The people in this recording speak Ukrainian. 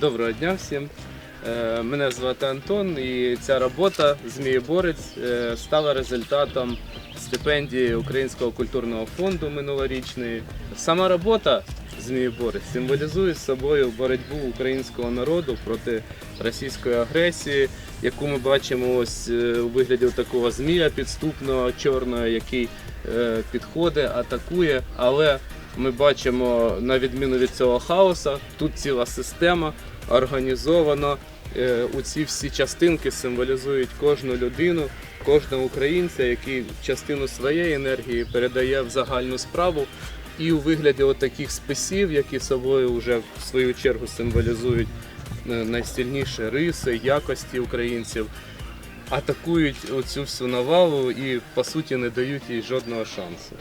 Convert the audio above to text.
Доброго дня всім. Е, Мене звати Антон і ця робота Змієборець е, стала результатом стипендії Українського культурного фонду минулорічної. Сама робота Змієборець символізує собою боротьбу українського народу проти російської агресії, яку ми бачимо ось е, у вигляді такого змія підступного чорного, який підходить, атакує. Але ми бачимо, на відміну від цього хаоса, тут ціла система організовано. Е, У ці всі частинки символізують кожну людину, кожного українця, який частину своєї енергії передає в загальну справу. І у вигляді отаких списів, які собою вже в свою чергу символізують е, найсильніші риси, якості українців, атакують оцю всю навалу і по суті не дають їй жодного шансу.